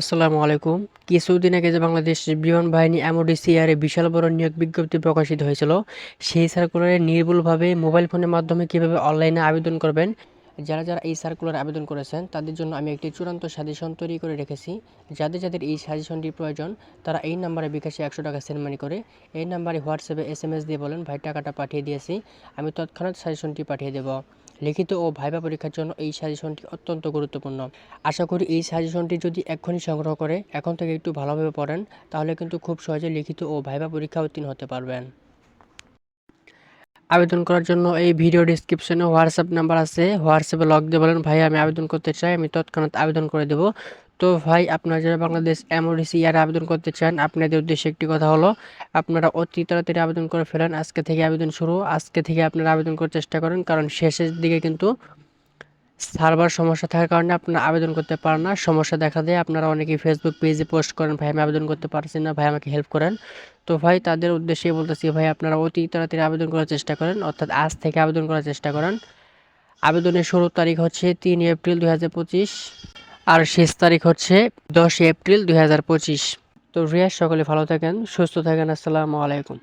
আসসালামু আলাইকুম। কিছুদিন আগে যে বাংলাদেশ বিমান বাহিনী এমওডিসিআরে বিশাল বড় নিয়োগ বিজ্ঞপ্তি প্রকাশিত হয়েছিল, সেই সার্কুলারে নির্ভুলভাবে মোবাইল ফোনের মাধ্যমে কীভাবে অনলাইনে আবেদন করবেন, যারা যারা এই সার্কুলার আবেদন করেছেন, তাদের জন্য আমি একটি চূড়ান্ত সাজেশন তৈরি করে রেখেছি। যাদের যাদের এই সাজেশনটি প্রয়োজন, তারা এই নাম্বারে বিকাশে একশো টাকা সেন্ড মানি করে, এই নাম্বারে হোয়াটসঅ্যাপে এস এম এস দিয়ে বলেন, ভাই, টাকাটা পাঠিয়ে দিয়েছি, আমি তৎক্ষণাৎ সাজেশনটি পাঠিয়ে দেবো। লিখিত ও ভাইবা পরীক্ষার জন্য এই সাজেশনটি অত্যন্ত গুরুত্বপূর্ণ। আশা করি এই সাজেশনটি যদি এক্ষুনি সংগ্রহ করে, এখন থেকে একটু ভালোভাবে পড়েন, তাহলে কিন্তু খুব সহজে লিখিত ও ভাইবা পরীক্ষা উত্তীর্ণ হতে পারবেন। আবেদন করার জন্য এই ভিডিও ডিসক্রিপশনে হোয়াটসঅ্যাপ নাম্বার আছে। হোয়াটসঅ্যাপে লগ দিয়ে বলেন, ভাই, আমি আবেদন করতে চাই, আমি তৎক্ষণাৎ আবেদন করে দেবো। তো ভাই, আপনারা যারা বাংলাদেশ এমওডিসি ইয়ার আবেদন করতে চান, আপনাদের উদ্দেশ্যে একটি কথা হলো, আপনারা অতি তাড়াতাড়ি আবেদন করে ফেলেন। আজকে থেকে আবেদন শুরু। আজকে থেকে আপনারা আবেদন করার চেষ্টা করেন, কারণ শেষের দিকে কিন্তু সার্ভার সমস্যা থাকার কারণে আপনারা আবেদন করতে পারেন না। সমস্যা দেখা দেয়, আপনারা অনেকেই ফেসবুক পেজে পোস্ট করেন, ভাই, আমি আবেদন করতে পারছি না, ভাই, আমাকে হেল্প করেন। তো ভাই তাদের উদ্দেশ্যে বলতেছি, ভাই আপনারা অতি তাড়াতাড়ি আবেদন করার চেষ্টা করেন, অর্থাৎ আজ থেকে আবেদন করার চেষ্টা করেন। আবেদনের ষোলো তারিখ হচ্ছে তিন এপ্রিল দু হাজার পঁচিশ আর শেষ তারিখ হচ্ছে দশ এপ্রিল দুই হাজার পঁচিশ। তো রিয়াজ, সকলে ভালো থাকেন, সুস্থ থাকেন, আসসালামু আলাইকুম।